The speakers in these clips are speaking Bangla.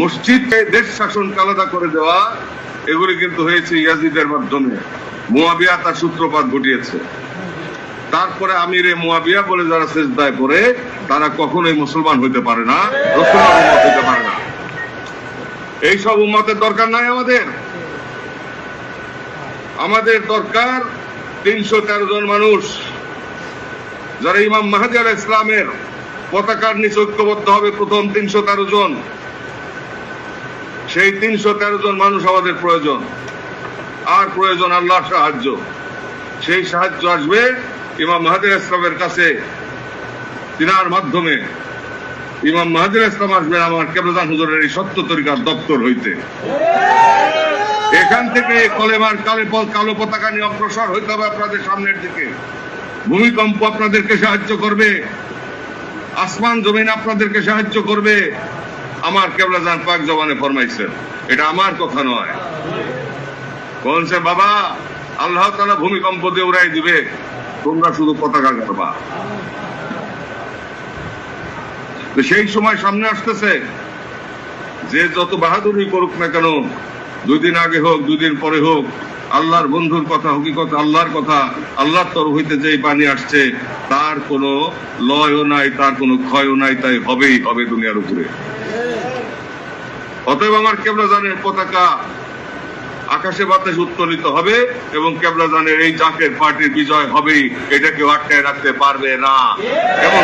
মসজিদ দেশ শাসনকে আলাদা করে দেওয়া, এগুলি কিন্তু হয়েছে ইয়াজিদের মাধ্যমে। মুয়াবিয়া তার সূত্রপাত ঘটিয়েছে। তারপরে আমিরে মুয়াবিয়া বলে যারা সেজদায় পড়ে, তারা কখনোই মুসলমান হইতে পারে না উম্মত হইতে পারে না। এইসব উম্মতের দরকার নাই আমাদের। আমাদের দরকার তিনশো তেরো জন মানুষ, যারা ইমাম মাহাদি আল ইসলামের পতাকার নিচে ঐক্যবদ্ধ হবে প্রথম তিনশো তেরো জন। সেই তিনশো তেরো জন মানুষ আমাদের প্রয়োজন। আর প্রয়োজন আল্লাহর সাহায্য। সেই সাহায্য আসবে ইমাম মাহাদির ইসলামের কাছে। তিনার মাধ্যমে। ইমাম মাহাদির ইসলাম আসবেন আমার কেবলাদান হুজুরের এই সত্য তরিকার দপ্তর হইতে। এখান থেকে কলেমার কালে কালো পতাকা নিয়ে অগ্রসর হইতে হবে আপনাদের সামনের দিকে। ভূমিকম্প আপনাদেরকে সাহায্য করবে। আসমান জমিন আপনাদেরকে সাহায্য করবে। আমার কেবলা জান পাক জবানে ফরমাইছেন এটা আমার কথা নয়। বলছে বাবা, আল্লাহ তালা ভূমিকম্প দিয়ে উড়াই দিবে, তোমরা শুধু পতাকা করবা সেই সময় সামনে আসতেছে যে যত বাহাদুরি করুক না কেন দুই দিন আগে হোক দুই দিন পরে হোক, আল্লাহর বন্ধুর কথা, হকিকত আল্লাহর কথা, আল্লাহর তরফ হইতে যেই পানি আসছে, তার কোনো লয়ও নাই, তার কোনো ক্ষয়ও নাই, তাই হবেই, হবে দুনিয়ার উপরে। অতএব আমার কেবলা জানের পতাকা আকাশে বাতাস উত্তোলিত হবে এবং কেবলা জানের এই জাকের পার্টির বিজয় হবেই এটা কেউ আটকায় রাখতে পারবে না। এবং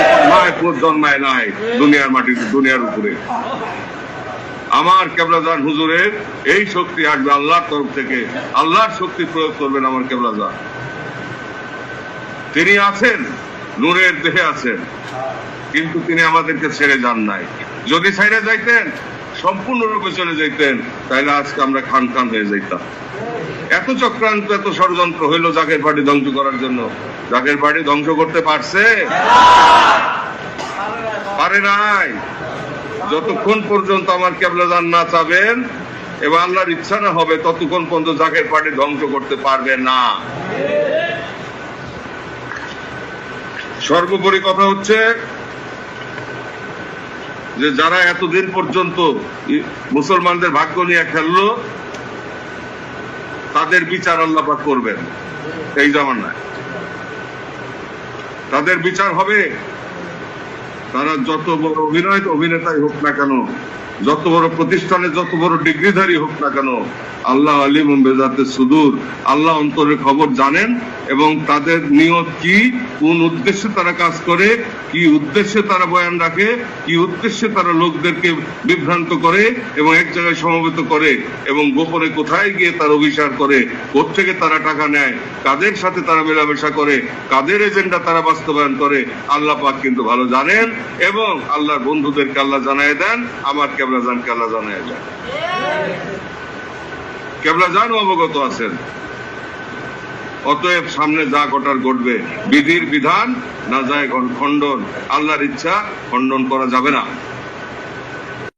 জন্মায় নাই, দুনিয়ার মাটিতে, দুনিয়ার উপরে। আমার কেবলাজান হুজুরের এই শক্তি আসবে আল্লাহর তরফ থেকে। আল্লাহর শক্তি প্রয়োগ করবেন আমার কেবলাজান। তিনি আছেন, নূরের দেহে আছেন, কিন্তু তিনি আমাদেরকে ছেড়ে যান নাই। যদি ছেড়ে যাইতেন, সম্পূর্ণরূপে চলে যাইতেন তাহলে আজকে আমরা খান খান হয়ে যাইতাম। এত চক্রান্ত, এত ষড়যন্ত্র হইল জাকের পার্টি ধ্বংস করার জন্য। জাকের পার্টি ধ্বংস করতে পারছে? পারে নাই। যতক্ষণ পর্যন্ত আমার কেবলাদান না চাবেন এবং আল্লাহর ইচ্ছা না হবে ততক্ষণ পর্যন্ত জাকের পার্টি ধ্বংস করতে পারবে না। সর্বোপরি কথা হচ্ছে যে যারা এতদিন পর্যন্ত মুসলমানদের ভাগ্য নিয়ে খেললো, তাদের বিচার আল্লাপাক করবেন এই জামানায়। তাদের বিচার হবে তারা যত বড় অভিনয় অভিনেতাই হোক না কেন, যত বড় প্রতিষ্ঠানে যত বড় ডিগ্রিধারী হোক না কেন, আল্লাহ আলিম বেজাতে সুদূর, আল্লাহ অন্তরের খবর জানেন এবং তাদের নিয়ত কি, কোন উদ্দেশ্যে তারা কাজ করে, কি উদ্দেশ্যে তারা বয়ান রাখে, কি উদ্দেশ্যে তারা লোকদেরকে বিভ্রান্ত করে এবং এক জায়গায় সমবেত করে এবং গোপনে কোথায় গিয়ে তার অভিসার করে থেকে তারা টাকা নেয়, কাদের সাথে তারা মেলামেশা করে, কাদের এজেন্ডা তারা বাস্তবায়ন করে, আল্লাহ পাক কিন্তু ভালো জানেন। এবং আল্লাহর বন্ধুদেরকে আল্লাহ জানায় দেন, আমার কেবলা জানকে আল্লাহ জানায় দেন। কেবলা জান অবগত আছেন। অতএব সামনে যা ঘটার ঘটবে, বিধির বিধান না যায় খণ্ডন। আল্লাহর ইচ্ছা খণ্ডন করা যাবে না।